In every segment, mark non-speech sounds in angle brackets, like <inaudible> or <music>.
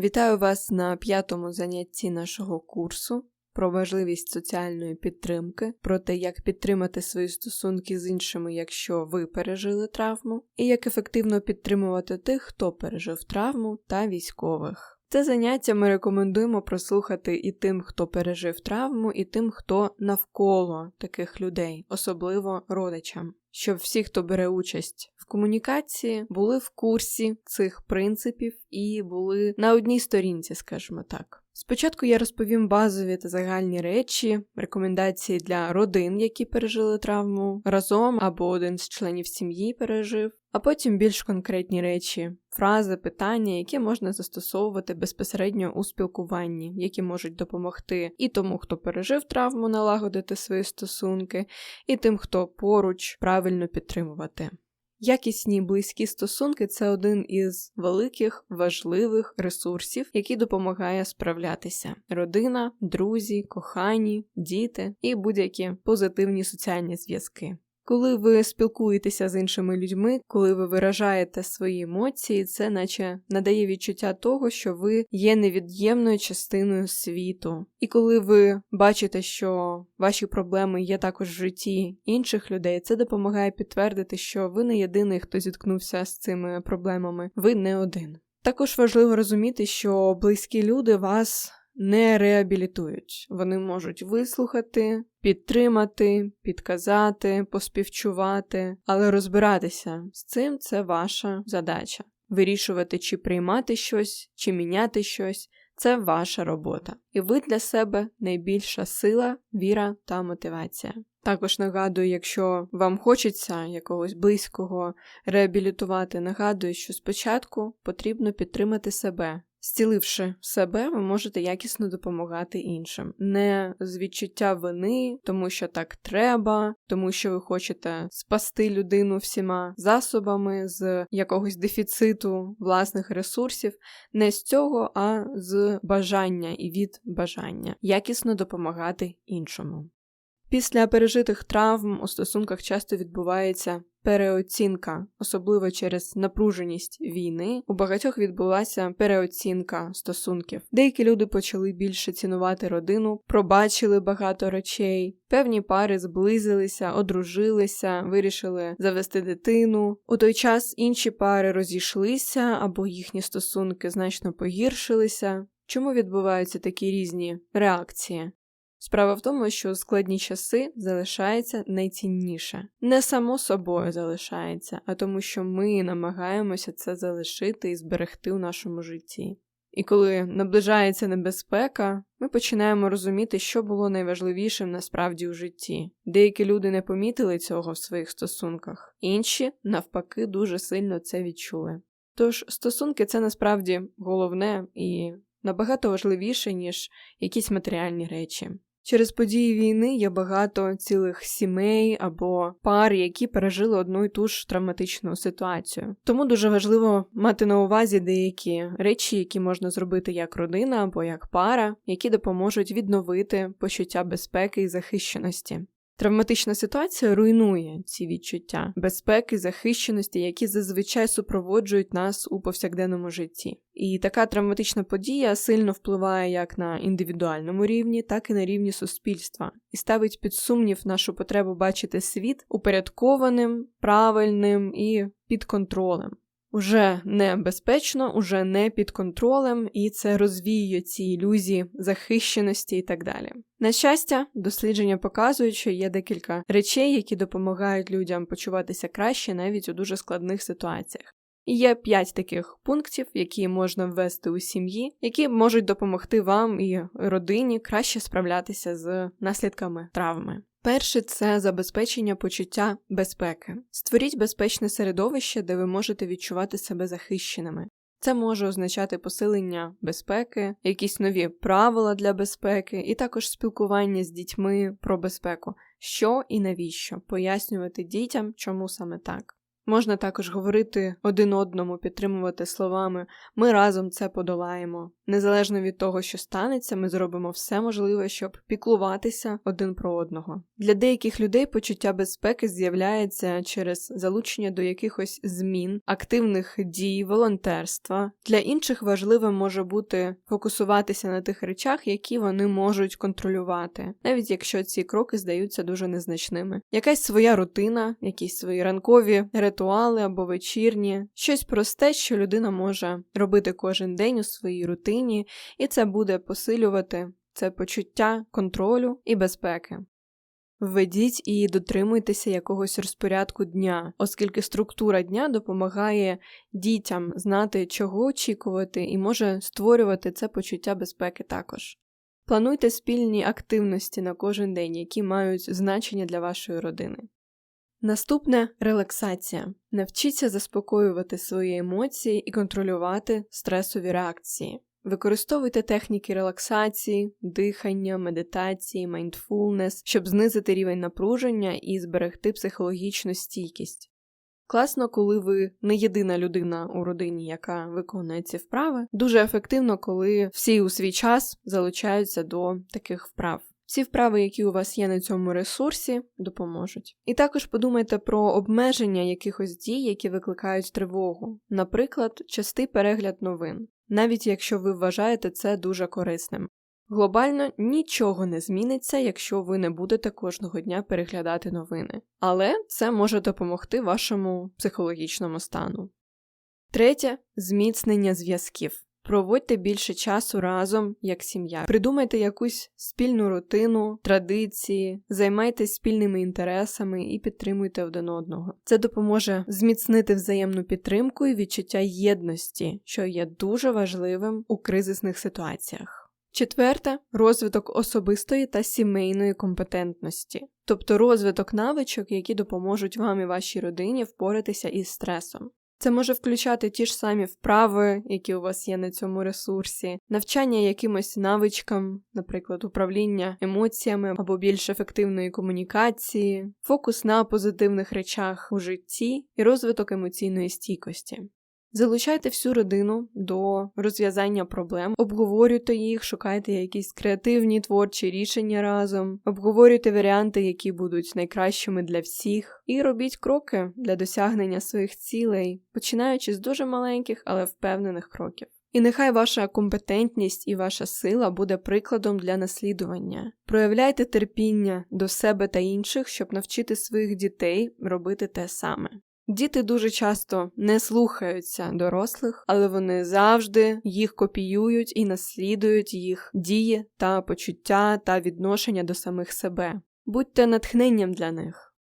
Вітаю вас на п'ятому занятті нашого курсу про важливість соціальної підтримки, про те, як підтримати свої стосунки з іншими, якщо ви пережили травму, і як ефективно підтримувати тих, хто пережив травму та військових. Це заняття ми рекомендуємо прослухати і тим, хто пережив травму, і тим, хто навколо таких людей, особливо родичам, щоб всі, хто бере участь в комунікації, були в курсі цих принципів і були на одній сторінці, скажімо так. Спочатку я розповім базові та загальні речі, рекомендації для родин, які пережили травму разом або один з членів сім'ї пережив, а потім більш конкретні речі, фрази, питання, які можна застосовувати безпосередньо у спілкуванні, які можуть допомогти і тому, хто пережив травму, налагодити свої стосунки, і тим, хто поруч правильно підтримувати. Якісні близькі стосунки це один із великих важливих ресурсів, який допомагає справлятися: родина, друзі, кохані, діти і будь-які позитивні соціальні зв'язки. Коли ви спілкуєтеся з іншими людьми, коли ви виражаєте свої емоції, це наче надає відчуття того, що ви є невід'ємною частиною світу. І коли ви бачите, що ваші проблеми є також в житті інших людей, це допомагає підтвердити, що ви не єдиний, хто зіткнувся з цими проблемами, ви не один. Також важливо розуміти, що близькі люди вас не реабілітують. Вони можуть вислухати, підтримати, підказати, поспівчувати, але розбиратися з цим це ваша задача. Вирішувати, чи приймати щось, чи міняти щось. Це ваша робота, і ви для себе найбільша сила, віра та мотивація. Також нагадую, якщо вам хочеться якогось близького реабілітувати, нагадую, що спочатку потрібно підтримати себе, Зціливши себе, ви можете якісно допомагати іншим, не з відчуття вини, тому що так треба, тому що ви хочете спасти людину всіма засобами з якогось дефіциту власних ресурсів, не з цього, а з бажання і від бажання. Якісно допомагати іншому. Після пережитих травм у стосунках часто відбувається переоцінка, особливо через напруженість війни. У багатьох відбулася переоцінка стосунків. Деякі люди почали більше цінувати родину, пробачили багато речей. Певні пари зблизилися, одружилися, вирішили завести дитину. У той час інші пари розійшлися або їхні стосунки значно погіршилися. Чому відбуваються такі різні реакції? Справа в тому, що складні часи залишається найцінніше. Не само собою залишається, а тому, що ми намагаємося це залишити і зберегти у нашому житті. І коли наближається небезпека, ми починаємо розуміти, що було найважливішим насправді у житті. Деякі люди не помітили цього в своїх стосунках, інші, навпаки, дуже сильно це відчули. Тож стосунки це насправді головне і набагато важливіше, ніж якісь матеріальні речі. Через події війни є багато цілих сімей або пар, які пережили одну і ту ж травматичну ситуацію. Тому дуже важливо мати на увазі деякі речі, які можна зробити як родина або як пара, які допоможуть відновити почуття безпеки і захищеності. Травматична ситуація руйнує ці відчуття безпеки, захищеності, які зазвичай супроводжують нас у повсякденному житті. І така травматична подія сильно впливає як на індивідуальному рівні, так і на рівні суспільства, і ставить під сумнів нашу потребу бачити світ упорядкованим, правильним і під контролем уже не безпечно, уже не під контролем, і це розвіює ці ілюзії захищеності і так далі. На щастя, дослідження показують, що є декілька речей, які допомагають людям почуватися краще навіть у дуже складних ситуаціях. І є п'ять таких пунктів, які можна ввести у сім'ї, які можуть допомогти вам і родині краще справлятися з наслідками травми. Перше це забезпечення почуття безпеки. Створіть безпечне середовище, де ви можете відчувати себе захищеними. Це може означати посилення безпеки, якісь нові правила для безпеки, і також спілкування з дітьми про безпеку, що і навіщо, пояснювати дітям, чому саме так. Можна також говорити один одному, підтримувати словами ми разом це подолаємо. Незалежно від того, що станеться, ми зробимо все можливе, щоб піклуватися один про одного. Для деяких людей почуття безпеки з'являється через залучення до якихось змін, активних дій, волонтерства. Для інших важливим може бути фокусуватися на тих речах, які вони можуть контролювати, навіть якщо ці кроки здаються дуже незначними. Якась своя рутина, якісь свої ранкові ритуали або вечірні, щось просте, що людина може робити кожен день у своїй рутині, і це буде посилювати це почуття контролю і безпеки. Введіть і дотримуйтеся якогось розпорядку дня, оскільки структура дня допомагає дітям знати, чого очікувати, і може створювати це почуття безпеки також. Плануйте спільні активності на кожен день, які мають значення для вашої родини. Наступне релаксація. Навчіться заспокоювати свої емоції і контролювати стресові реакції. Використовуйте техніки релаксації, дихання, медитації, майндфулнес, щоб знизити рівень напруження і зберегти психологічну стійкість. Класно, коли ви не єдина людина у родині, яка виконує ці вправи. Дуже ефективно, коли всі у свій час залучаються до таких вправ. Всі вправи, які у вас є на цьому ресурсі, допоможуть. І також подумайте про обмеження якихось дій, які викликають тривогу, наприклад, частий перегляд новин, навіть якщо ви вважаєте це дуже корисним. Глобально нічого не зміниться, якщо ви не будете кожного дня переглядати новини, але це може допомогти вашому психологічному стану. Третє зміцнення зв'язків. Проводьте більше часу разом як сім'я. Придумайте якусь спільну рутину, традиції, займайтесь спільними інтересами і підтримуйте один одного. Це допоможе зміцнити взаємну підтримку і відчуття єдності, що є дуже важливим у кризисних ситуаціях. Четверте розвиток особистої та сімейної компетентності, тобто розвиток навичок, які допоможуть вам і вашій родині впоратися із стресом. Це може включати ті ж самі вправи, які у вас є на цьому ресурсі, навчання якимось навичкам, наприклад, управління емоціями або більш ефективної комунікації, фокус на позитивних речах у житті і розвиток емоційної стійкості. Залучайте всю родину до розв'язання проблем, обговорюйте їх, шукайте якісь креативні творчі рішення разом, обговорюйте варіанти, які будуть найкращими для всіх, і робіть кроки для досягнення своїх цілей, починаючи з дуже маленьких, але впевнених кроків. І нехай ваша компетентність і ваша сила буде прикладом для наслідування. Проявляйте терпіння до себе та інших, щоб навчити своїх дітей робити те саме. Діти дуже часто не слухаються дорослих, але вони завжди їх копіюють і наслідують їх дії та почуття та відношення до самих себе. Будьте натхненням для них.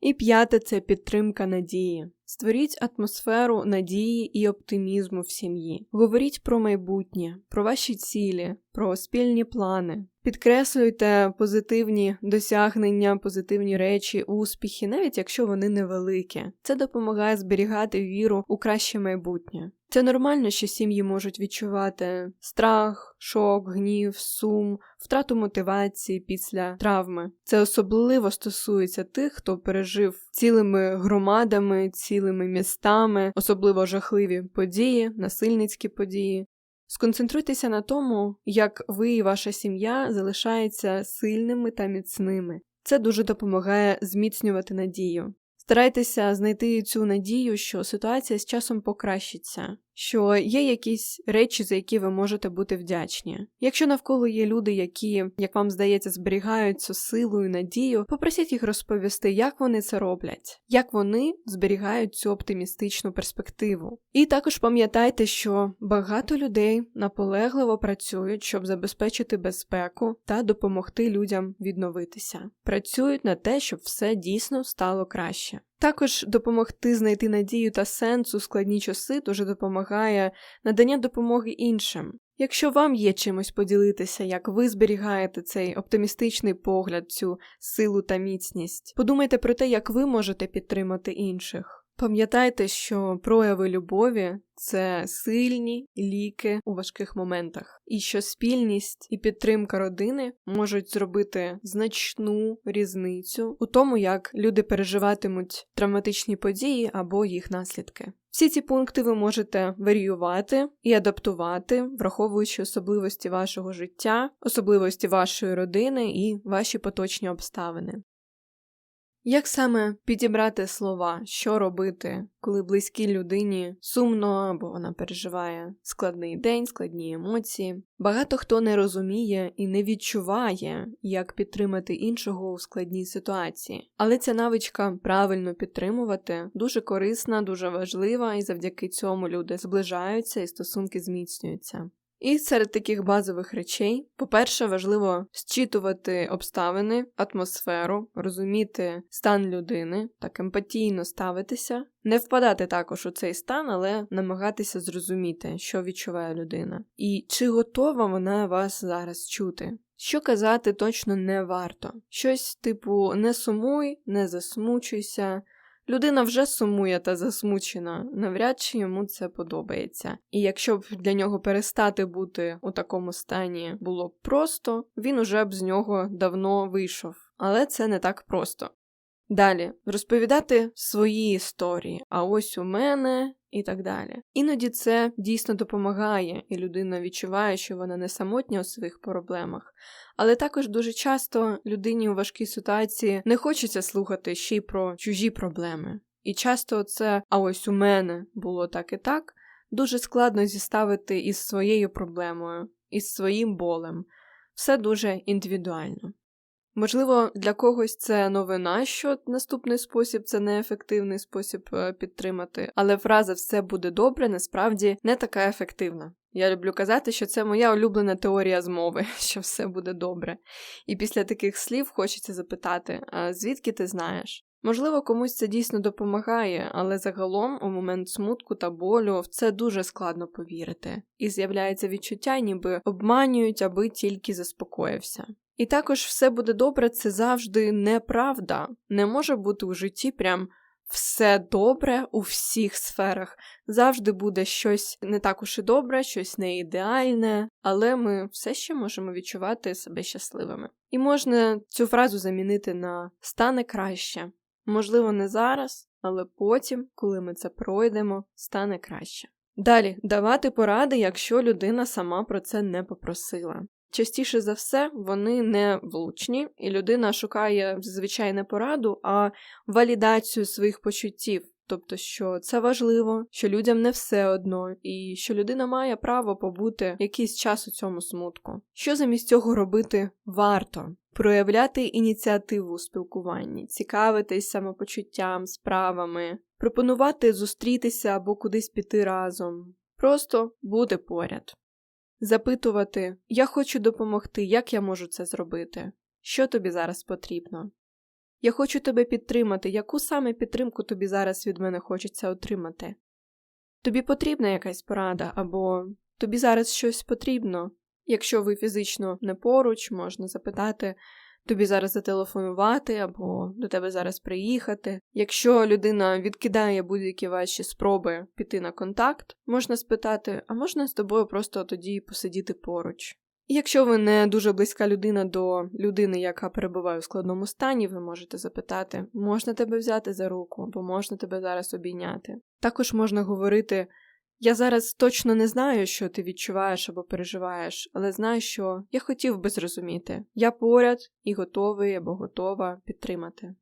І п'яте це підтримка надії. Створіть атмосферу надії і оптимізму в сім'ї. Говоріть про майбутнє, про ваші цілі, про спільні плани. Підкреслюйте позитивні досягнення, позитивні речі, успіхи, навіть якщо вони невеликі. Це допомагає зберігати віру у краще майбутнє. Це нормально, що сім'ї можуть відчувати страх, шок, гнів, сум, втрату мотивації після травми. Це особливо стосується тих, хто пережив цілими громадами, цілими містами, особливо жахливі події, насильницькі події. Сконцентруйтеся на тому, як ви і ваша сім'я залишаються сильними та міцними. Це дуже допомагає зміцнювати надію. Старайтеся знайти цю надію, що ситуація з часом покращиться, що є якісь речі, за які ви можете бути вдячні. Якщо навколо є люди, які, як вам здається, зберігають цю силу і надію, попросіть їх розповісти, як вони це роблять, як вони зберігають цю оптимістичну перспективу. І також пам'ятайте, що багато людей наполегливо працюють, щоб забезпечити безпеку та допомогти людям відновитися. Працюють на те, щоб все дійсно стало краще. Також допомогти знайти надію та сенс у складні часи дуже допомагає надання допомоги іншим. Якщо вам є чимось поділитися, як ви зберігаєте цей оптимістичний погляд, цю силу та міцність, подумайте про те, як ви можете підтримати інших. Пам'ятайте, що прояви любові це сильні ліки у важких моментах, і що спільність і підтримка родини можуть зробити значну різницю у тому, як люди переживатимуть травматичні події або їх наслідки. Всі ці пункти ви можете варіювати і адаптувати, враховуючи особливості вашого життя, особливості вашої родини і ваші поточні обставини. Як саме підібрати слова, що робити, коли близькій людині сумно або вона переживає складний день, складні емоції? Багато хто не розуміє і не відчуває, як підтримати іншого у складній ситуації, але ця навичка правильно підтримувати дуже корисна, дуже важлива, і завдяки цьому люди зближаються і стосунки зміцнюються. І серед таких базових речей, по-перше, важливо зчитувати обставини, атмосферу, розуміти стан людини, так емпатійно ставитися, не впадати також у цей стан, але намагатися зрозуміти, що відчуває людина, і чи готова вона вас зараз чути. Що казати точно не варто. Щось типу не сумуй, не засмучуйся. Людина вже сумує та засмучена, навряд чи йому це подобається. І якщо б для нього перестати бути у такому стані було б просто, він уже б з нього давно вийшов. Але це не так просто. Далі розповідати свої історії, а ось у мене і так далі. Іноді це дійсно допомагає, і людина відчуває, що вона не самотня у своїх проблемах. Але також дуже часто людині у важкій ситуації не хочеться слухати ще й про чужі проблеми. І часто це, а ось у мене було так і так, дуже складно зіставити із своєю проблемою, із своїм болем. Все дуже індивідуально. Можливо, для когось це новина, що наступний спосіб це неефективний спосіб е, підтримати, але фраза все буде добре насправді не така ефективна. Я люблю казати, що це моя улюблена теорія змови, <laughs> що все буде добре. І після таких слів хочеться запитати: а звідки ти знаєш? Можливо, комусь це дійсно допомагає, але загалом у момент смутку та болю в це дуже складно повірити, і з'являється відчуття, ніби обманюють, аби тільки заспокоївся. І також все буде добре, це завжди неправда. Не може бути у житті прям все добре у всіх сферах. Завжди буде щось не так уж і добре, щось не ідеальне, але ми все ще можемо відчувати себе щасливими. І можна цю фразу замінити на стане краще. Можливо, не зараз, але потім, коли ми це пройдемо, стане краще. Далі давати поради, якщо людина сама про це не попросила. Частіше за все, вони не влучні, і людина шукає зазвичай не пораду, а валідацію своїх почуттів. Тобто, що це важливо, що людям не все одно, і що людина має право побути якийсь час у цьому смутку. Що замість цього робити варто? Проявляти ініціативу у спілкуванні, цікавитись самопочуттям, справами, пропонувати зустрітися або кудись піти разом, просто бути поряд запитувати Я хочу допомогти, як я можу це зробити? Що тобі зараз потрібно? Я хочу тебе підтримати, яку саме підтримку тобі зараз від мене хочеться отримати? Тобі потрібна якась порада, або тобі зараз щось потрібно. Якщо ви фізично не поруч, можна запитати, тобі зараз зателефонувати або до тебе зараз приїхати. Якщо людина відкидає будь-які ваші спроби піти на контакт, можна спитати, а можна з тобою просто тоді посидіти поруч. І якщо ви не дуже близька людина до людини, яка перебуває у складному стані, ви можете запитати, можна тебе взяти за руку, або можна тебе зараз обійняти. Також можна говорити. Я зараз точно не знаю, що ти відчуваєш або переживаєш, але знаю, що я хотів би зрозуміти. Я поряд і готовий або готова підтримати.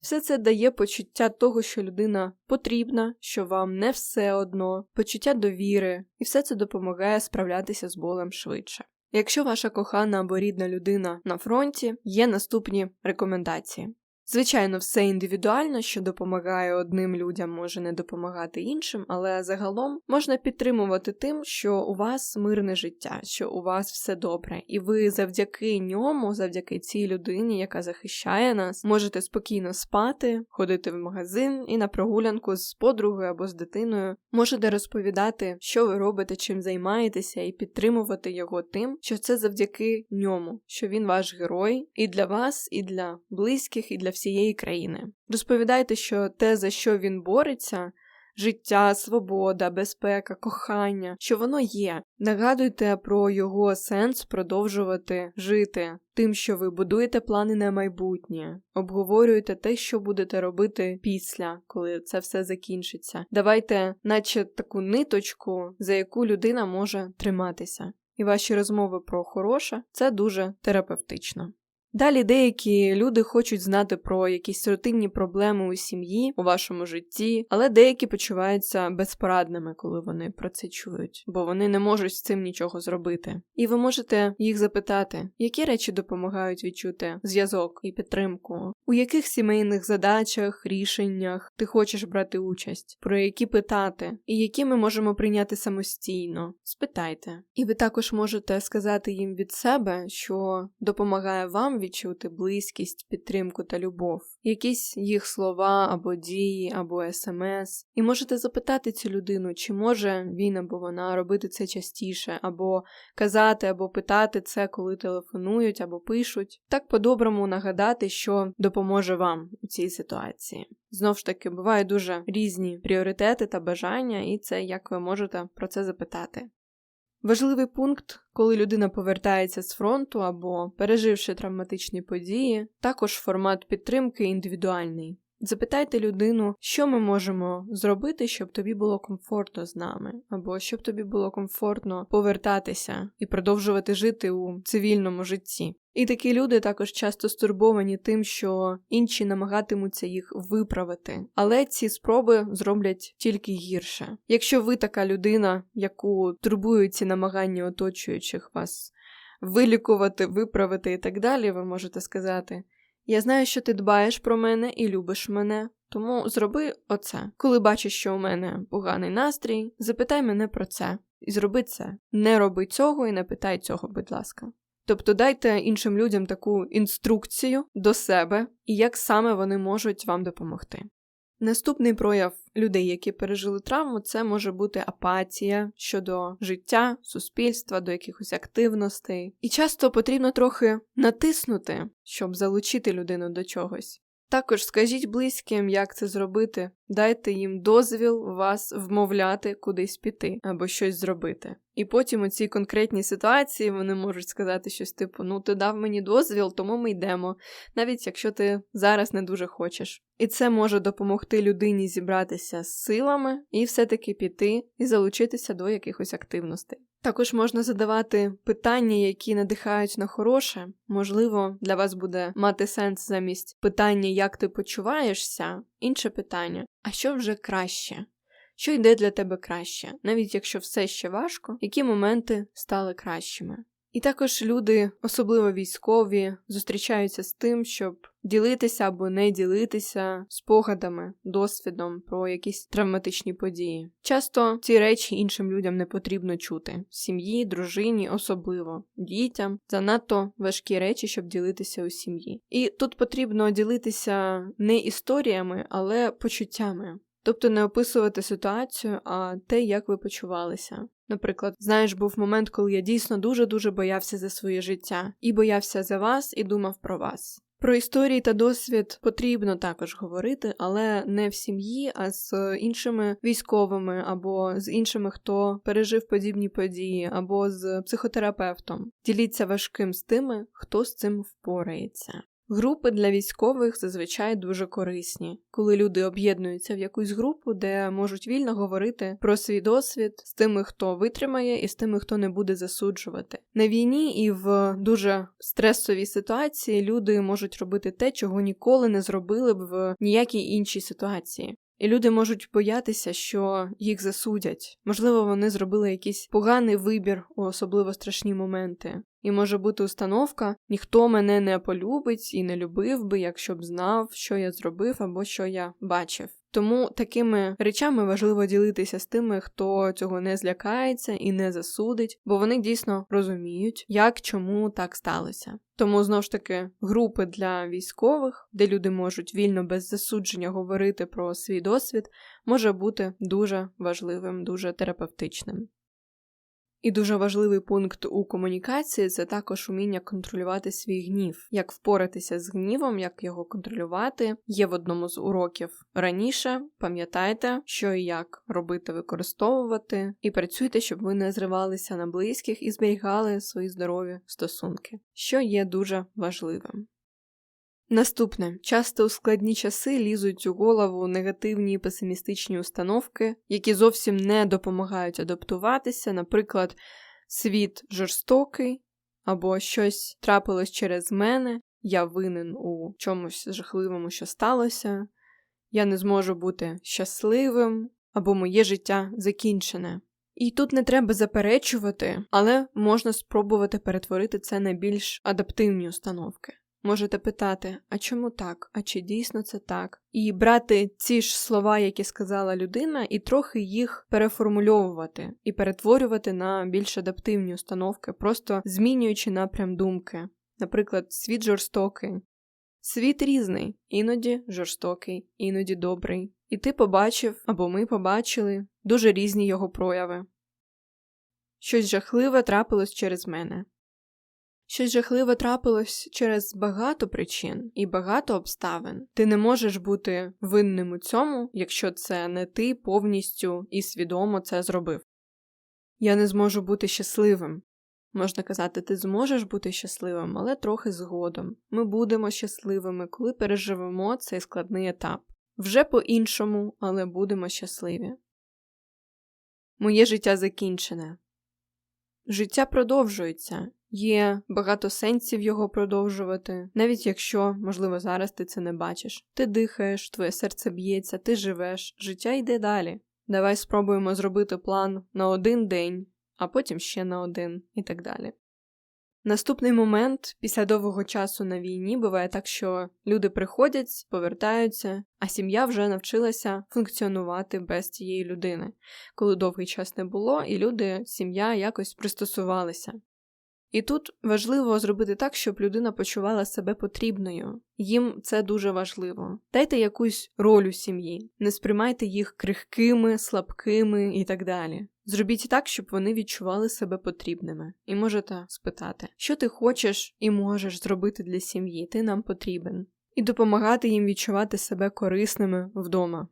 Все це дає почуття того, що людина потрібна, що вам не все одно, почуття довіри, і все це допомагає справлятися з болем швидше. Якщо ваша кохана або рідна людина на фронті, є наступні рекомендації. Звичайно, все індивідуально, що допомагає одним людям, може не допомагати іншим, але загалом можна підтримувати тим, що у вас мирне життя, що у вас все добре, і ви завдяки ньому, завдяки цій людині, яка захищає нас, можете спокійно спати, ходити в магазин і на прогулянку з подругою або з дитиною, можете розповідати, що ви робите, чим займаєтеся, і підтримувати його тим, що це завдяки ньому, що він ваш герой і для вас, і для близьких, і для всіх всієї країни. Розповідайте, що те, за що він бореться, життя, свобода, безпека, кохання, що воно є. Нагадуйте про його сенс продовжувати жити, тим, що ви будуєте плани на майбутнє, обговорюєте те, що будете робити після, коли це все закінчиться. Давайте, наче таку ниточку, за яку людина може триматися. І ваші розмови про хороше це дуже терапевтично. Далі деякі люди хочуть знати про якісь рутинні проблеми у сім'ї, у вашому житті, але деякі почуваються безпорадними, коли вони про це чують, бо вони не можуть з цим нічого зробити. І ви можете їх запитати, які речі допомагають відчути зв'язок і підтримку, у яких сімейних задачах, рішеннях ти хочеш брати участь, про які питати, і які ми можемо прийняти самостійно. Спитайте. І ви також можете сказати їм від себе, що допомагає вам відчути близькість, підтримку та любов, якісь їх слова або дії, або смс. І можете запитати цю людину, чи може він або вона робити це частіше, або казати, або питати це, коли телефонують або пишуть. Так по-доброму нагадати, що допоможе вам у цій ситуації. Знов ж таки, бувають дуже різні пріоритети та бажання, і це як ви можете про це запитати. Важливий пункт, коли людина повертається з фронту або переживши травматичні події, також формат підтримки індивідуальний. Запитайте людину, що ми можемо зробити, щоб тобі було комфортно з нами, або щоб тобі було комфортно повертатися і продовжувати жити у цивільному житті. І такі люди також часто стурбовані тим, що інші намагатимуться їх виправити, але ці спроби зроблять тільки гірше. Якщо ви така людина, яку турбують ці намагання оточуючих вас вилікувати, виправити і так далі, ви можете сказати. Я знаю, що ти дбаєш про мене і любиш мене, тому зроби оце. Коли бачиш, що у мене поганий настрій, запитай мене про це і зроби це. Не роби цього і не питай цього, будь ласка. Тобто дайте іншим людям таку інструкцію до себе і як саме вони можуть вам допомогти. Наступний прояв людей, які пережили травму, це може бути апатія щодо життя, суспільства, до якихось активностей. І часто потрібно трохи натиснути, щоб залучити людину до чогось. Також скажіть близьким, як це зробити, дайте їм дозвіл вас вмовляти кудись піти або щось зробити. І потім у цій конкретній ситуації вони можуть сказати щось типу: Ну, ти дав мені дозвіл, тому ми йдемо, навіть якщо ти зараз не дуже хочеш. І це може допомогти людині зібратися з силами і все-таки піти і залучитися до якихось активностей. Також можна задавати питання, які надихають на хороше. Можливо, для вас буде мати сенс замість питання, як ти почуваєшся, інше питання: а що вже краще? Що йде для тебе краще, навіть якщо все ще важко, які моменти стали кращими. І також люди, особливо військові, зустрічаються з тим, щоб ділитися або не ділитися спогадами, досвідом про якісь травматичні події. Часто ці речі іншим людям не потрібно чути сім'ї, дружині, особливо дітям занадто важкі речі, щоб ділитися у сім'ї. І тут потрібно ділитися не історіями, але почуттями. Тобто не описувати ситуацію, а те, як ви почувалися. Наприклад, знаєш, був момент, коли я дійсно дуже-дуже боявся за своє життя, і боявся за вас, і думав про вас. Про історії та досвід потрібно також говорити, але не в сім'ї, а з іншими військовими, або з іншими, хто пережив подібні події, або з психотерапевтом. Діліться важким з тими, хто з цим впорається. Групи для військових зазвичай дуже корисні, коли люди об'єднуються в якусь групу, де можуть вільно говорити про свій досвід з тими, хто витримає, і з тими, хто не буде засуджувати. На війні і в дуже стресовій ситуації люди можуть робити те, чого ніколи не зробили б в ніякій іншій ситуації. І люди можуть боятися, що їх засудять. Можливо, вони зробили якийсь поганий вибір у особливо страшні моменти. І може бути установка, ніхто мене не полюбить і не любив би, якщо б знав, що я зробив або що я бачив. Тому такими речами важливо ділитися з тими, хто цього не злякається і не засудить, бо вони дійсно розуміють, як чому так сталося. Тому знову ж таки групи для військових, де люди можуть вільно без засудження говорити про свій досвід, може бути дуже важливим, дуже терапевтичним. І дуже важливий пункт у комунікації це також уміння контролювати свій гнів, як впоратися з гнівом, як його контролювати. Є в одному з уроків раніше. Пам'ятайте, що і як робити, використовувати, і працюйте, щоб ви не зривалися на близьких і зберігали свої здорові стосунки, що є дуже важливим. Наступне часто у складні часи лізуть у голову негативні і песимістичні установки, які зовсім не допомагають адаптуватися, наприклад, світ жорстокий або щось трапилось через мене, я винен у чомусь жахливому, що сталося, я не зможу бути щасливим, або моє життя закінчене. І тут не треба заперечувати, але можна спробувати перетворити це на більш адаптивні установки. Можете питати, а чому так? А чи дійсно це так? І брати ці ж слова, які сказала людина, і трохи їх переформульовувати і перетворювати на більш адаптивні установки, просто змінюючи напрям думки. Наприклад, світ жорстокий. Світ різний, іноді жорстокий, іноді добрий. І ти побачив або ми побачили дуже різні його прояви. Щось жахливе трапилось через мене. Щось жахливе трапилось через багато причин і багато обставин. Ти не можеш бути винним у цьому, якщо це не ти повністю і свідомо це зробив. Я не зможу бути щасливим. Можна казати, ти зможеш бути щасливим, але трохи згодом. Ми будемо щасливими, коли переживемо цей складний етап. Вже по-іншому, але будемо щасливі. Моє життя закінчене. Життя продовжується, Є багато сенсів його продовжувати, навіть якщо, можливо, зараз ти це не бачиш. Ти дихаєш, твоє серце б'ється, ти живеш, життя йде далі. Давай спробуємо зробити план на один день, а потім ще на один і так далі. Наступний момент після довгого часу на війні буває так, що люди приходять, повертаються, а сім'я вже навчилася функціонувати без цієї людини, коли довгий час не було, і люди, сім'я якось пристосувалися. І тут важливо зробити так, щоб людина почувала себе потрібною. Їм це дуже важливо. Дайте якусь роль у сім'ї, не сприймайте їх крихкими, слабкими і так далі. Зробіть так, щоб вони відчували себе потрібними. І можете спитати, що ти хочеш і можеш зробити для сім'ї, ти нам потрібен, і допомагати їм відчувати себе корисними вдома.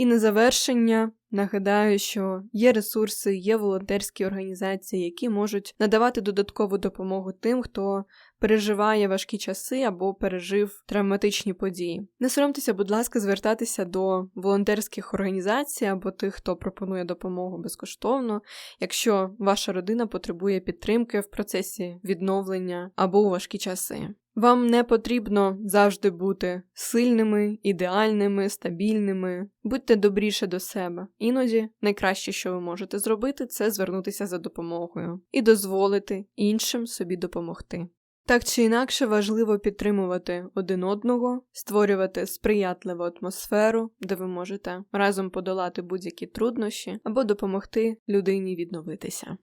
І на завершення нагадаю, що є ресурси, є волонтерські організації, які можуть надавати додаткову допомогу тим, хто переживає важкі часи або пережив травматичні події. Не соромтеся, будь ласка, звертатися до волонтерських організацій або тих, хто пропонує допомогу безкоштовно, якщо ваша родина потребує підтримки в процесі відновлення або у важкі часи. Вам не потрібно завжди бути сильними, ідеальними, стабільними. Будьте добріше до себе. Іноді найкраще, що ви можете зробити, це звернутися за допомогою і дозволити іншим собі допомогти. Так чи інакше важливо підтримувати один одного, створювати сприятливу атмосферу, де ви можете разом подолати будь-які труднощі або допомогти людині відновитися.